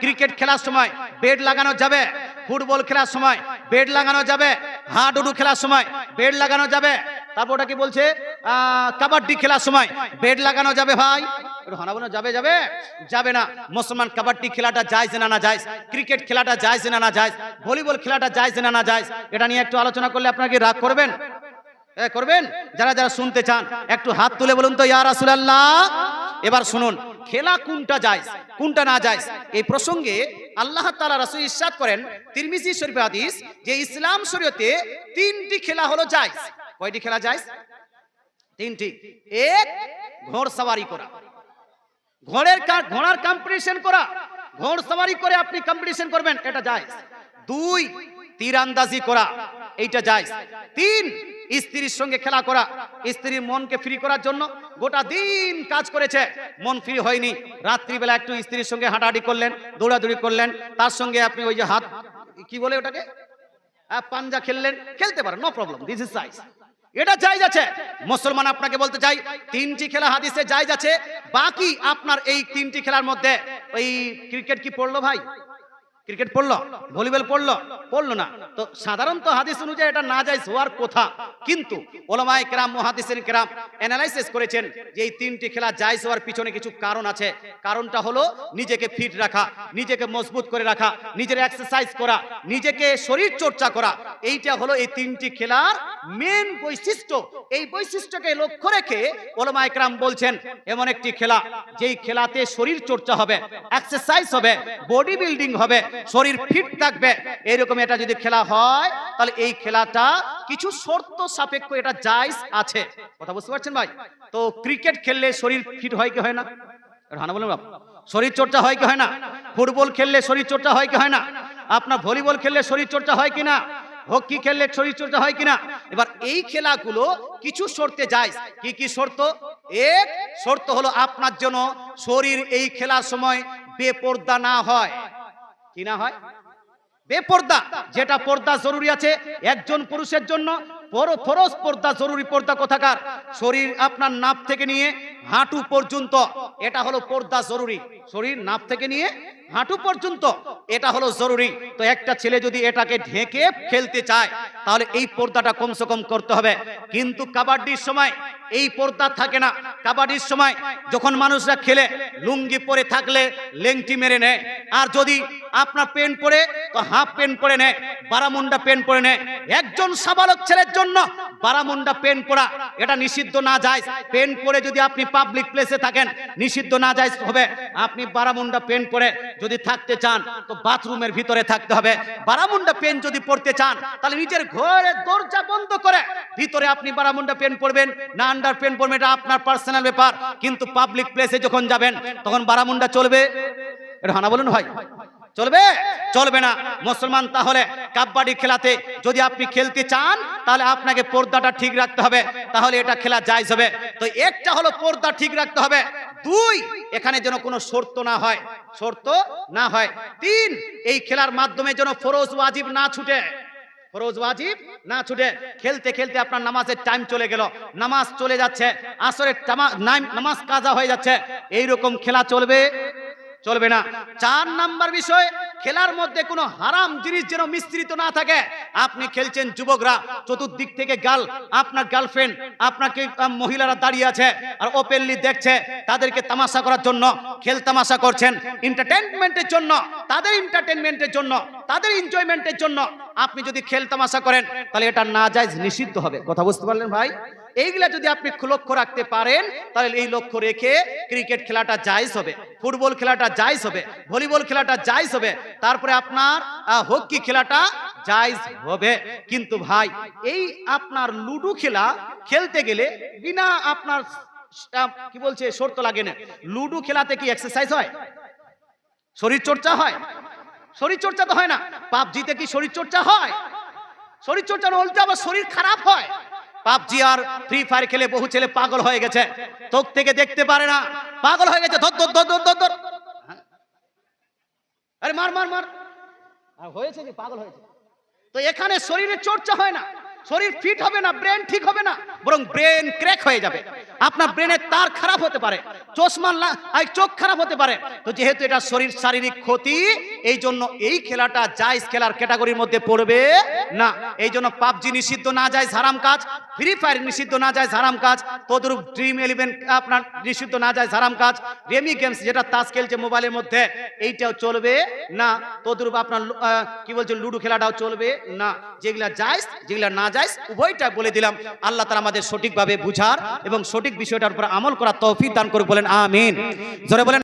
Cricket খেলার সময় bed লাগানো যাবে, ফুটবল খেলার সময় বেড লাগানো যাবে হাডুডু খেলার সময় বেড লাগানো যাবে। তারপর ওটা কি বলছে? কাবাডি খেলার সময় বেড লাগানো যাবে ভাই। হানাবো না যাবে যাবে? যাবে না। মুসলমান কাবাডি খেলাটা যায় না না যায় ক্রিকেট খেলাটা যায় না না যায় ভলিবল খেলাটা যায় না না যায় এটা নিয়ে একটু আলোচনা করলে আপনারা কি রাগ করবেন? করবেন? যারা যারা শুনতে চান, একটু হাত তুলে বলুন তো, ইয়া রাসূলুল্লাহ। এবার শুনুন। খেলা কোনটা যায়, কোনটা না যায়? এই প্রসঙ্গে আল্লাহ তালা রাসূল ইরশাদ করেন, তিরমিজি শরীফ হাদিস যে ইসলাম শরীয়তে তিনটি খেলা হলো যায়। কয়টি খেলা যায়? তিনটি। এক, ঘোড় সওয়ারি করা। ঘোড়ের ঘোড়ার কম্পিটিশন করা। ঘোড় সওয়ারি করে আপনি কম্পিটিশন করবেন, এটা যায়। দুই তীরআন্দাজি করা এইটা যায় তিন স্ত্রীর সঙ্গে খেলা করা। স্ত্রীর মনকে ফ্রি করার জন্য গোটা দিন কাজ করেছে। মন ফ্রি হয়নি। রাত্রিবেলা একটু স্ত্রীর সঙ্গে হাঁটাহাঁটি করলেন দৌড়াদৌড়ি করলেন। তার সঙ্গে আপনি ওই যে হাত কি বলে ওটাকে? আহ, পাঞ্জা খেললেন। খেলতে পারেন no problem this is size এটা জায়েজ আছে। মুসলমান আপনাকে বলতে চাই তিনটি খেলা হাদিসে যাই আছে। বাকি আপনার এই তিনটি খেলার মধ্যে ওই ক্রিকেট কি পড়ল ভাই? ক্রিকেট পড়ল, ভলিবল পড়ল পড়ল না। তো সাধারণত হাদিস অনুযায়ী এটা না যায় হওয়ার কথা। কিন্তু ওলামায়ে কেরাম, মুহাদ্দিসিন কেরাম অ্যানালাইসিস করেছেন যে এই তিনটি খেলা জায়েজ হওয়ার পিছনে কিছু কারণ আছে। কারণটা হলো নিজেকে ফিট রাখা, নিজেকে মজবুত করে রাখা, নিজের এক্সারসাইজ করা, নিজেকে শরীর চর্চা করা। এইটা হলো এই তিনটি খেলার মেন বৈশিষ্ট্য, এই বৈশিষ্ট্যকে লক্ষ্য রেখে ওলামা একরাম বলছেন, এমন একটি খেলা, যেই খেলাতে শরীর চর্চা হবে এক্সারসাইজ হবে বডি বিল্ডিং হবে, শরীর ফিট থাকবে, এরকম এটা যদি খেলা হয়, তাহলে এই খেলাটা কিছু শর্ত সাপেক্ষ এটা জায়জ আছে। কথা বুঝতে পারছেন ভাই? তো ক্রিকেট খেললে শরীর ফিট হয় কি হয় না? হানা বলুন। শরীর চর্চা হয় কি হয় না? ফুটবল খেললে শরীর চর্চা হয় কি হয় না? আপনার ভলিবল খেললে শরীর চর্চা হয় কি না? হকি খেললে শরীর চর্চা হয় কিনা? এবার এই খেলাগুলো কিছু শর্তে যায়। কি কি শর্ত? এক, শর্ত হলো আপনার জন্য শরীর এই খেলার সময় বেপর্দা না হয়। কি না হয়? বেপর্দা, যেটা পর্দা জরুরি আছে একজন পুরুষের জন্য ফরজ পর্দা, জরুরি পর্দা কোথাকার? শরীর আপনার নাপ থেকে নিয়ে হাঁটু পর্যন্ত। এটা হলো পর্দা জরুরি। শরীর নাপ থেকে নিয়ে হাঁটু পর্যন্ত। এটা হলো জরুরি। তো একটা ছেলে যদি এটাকে ঢেকে খেলতে চায়, তাহলে এই পর্দাটা কমসে কম করতে হবে। কিন্তু কাবাডির সময় এই পর্দা থাকে না। কাবাডির সময় যখন মানুষরা খেলে, লুঙ্গি পরে থাকলে লেংটি মেরে নেয়। আর যদি আপনার পেন পরে তো হাফ পেন পরে নেয় বারামুন্ডা পেন পরে নেয় একজন সাবালক ছেলের জন্য বারামুন্ডা পেন পরা, এটা নিষিদ্ধ না যায়। পেন পরে যদি আপনি পাবলিক প্লেসে থাকেন, নিষিদ্ধ না যায় হবে। আপনি বারামুন্ডা পেন পরে যদি থাকতে চান, তো বাথরুমের ভিতরে থাকতে হবে। বারামুন্ডা পেন যদি পড়তে চান, তাহলে নিজের ঘরের দরজা বন্ধ করে ভিতরে আপনি বারামুন্ডা পেন পড়বেন না আন্ডার পেন পড়বেন এটা আপনার পার্সোনাল ব্যাপার। কিন্তু পাবলিক প্লেসে যখন যাবেন, তখন বারামুন্ডা চলবে। এটা হানা বলুন ভাই। চলবে? চলবে না। মুসলমান তাহলে কাবাডি খেলাতে যদি আপনি খেলতে চান, তাহলে আপনাকে পর্দাটা ঠিক রাখতে হবে। তাহলে এটা খেলা জায়জ হবে। তো একটা হলো পর্দা ঠিক রাখতে হবে। দুই, এখানে যেন কোনো শর্ত না হয়। শর্ত না হয়। তিন, এই খেলার মাধ্যমে যেন ফরজ ওয়াজিব না ছুটে। ফরজ ওয়াজিব না ছুটে। খেলতে খেলতে আপনার নামাজের টাইম চলে গেল। নামাজ চলে যাচ্ছে। আসরের নামাজ কাজা হয়ে যাচ্ছে। এই রকম খেলা চলবে। চলবে না। চার নাম্বার বিষয়, খেলার মধ্যে কোনো হারাম জিনিস যেন মিশ্রিত না থাকে। আপনি খেলছেন যুবকরা, চতুর্দিক থেকে গাল, আপনার গার্লফ্রেন্ড আপনাকে মহিলারা দাঁড়িয়ে আছে আর ওপেনলি দেখছে তাদেরকে তামাশা করার জন্য, খেল তামাশা করছেন। এন্টারটেনমেন্টের জন্য, তাদের এন্টারটেনমেন্টের জন্য, তাদের এনজয়মেন্টের জন্য আপনি যদি খেল তামাশা করেন, তাহলে এটা না যায় নিষিদ্ধ হবে। কথা বুঝতে পারলেন ভাই? এইগুলা যদি আপনি লক্ষ্য রাখতে পারেন, তাহলে এই লক্ষ্য রেখে ক্রিকেট খেলাটা জায়জ হবে, ফুটবল খেলাটা জায়জ হবে, ভলিবল খেলাটা জায়জ হবে, তারপরে আপনার হকি খেলাটা জায়জ হবে। কিন্তু ভাই, এই আপনার লুডু খেলা খেলতে গেলে বিনা আপনার কি বলছে, শর্ত লাগে না। লুডু খেলাতে কি এক্সারসাইজ হয়? শরীর চর্চা হয়? শরীর চর্চা তো হয় না। পাবজিতে কি শরীর চর্চা হয়? শরীর চর্চা উল্টো আবার শরীর খারাপ হয়? পাবজি আর ফ্রি ফায়ার খেলে বহু ছেলে পাগল হয়ে গেছে। চোখ থেকে দেখতে পারে না। পাগল হয়ে গেছে। ধর ধর ধর ধর ধর ধর। হ্যাঁ? আরে মার মার মার। আর হয়েছে কি? পাগল হয়েছে। তো এখানে শরীরের চর্চা হয় না। শরীর ফিট হবে না ব্রেন ঠিক হবে না। বরং ব্রেন ক্র্যাক হয়ে যাবে। আপনার ব্রেনের তার খারাপ হতে পারে। চশমা চোখ খারাপ হতে পারে। তো যেহেতু এটা শরীর, শারীরিক ক্ষতি এই জন্য এই খেলাটা জায়জ খেলার ক্যাটাগরির মধ্যে পড়বে না। এই জন্য পাবজি নিষিদ্ধ না যায় হারাম কাজ। ফ্রি ফায়ার নিষিদ্ধ না যায় হারাম কাজ। তদরূপ ড্রিম ইলেভেন আপনার নিষিদ্ধ না যায় হারাম কাজ। রেমি গেমস যেটা তাস খেলছে মোবাইলের মধ্যে, এইটাও চলবে না। তদরূপ আপনার কি বলছে, লুডো খেলাটাও চলবে না। যেগুলা জায়জ, যেগুলা না জায়জ, উভয়টা বলে দিলাম। আল্লাহ তালা আমাদের সঠিকভাবে বুঝার এবং সঠিক বিষয়টার উপর আমল করা তৌফিক দান করে বলেন আমিন। জোরে বলেন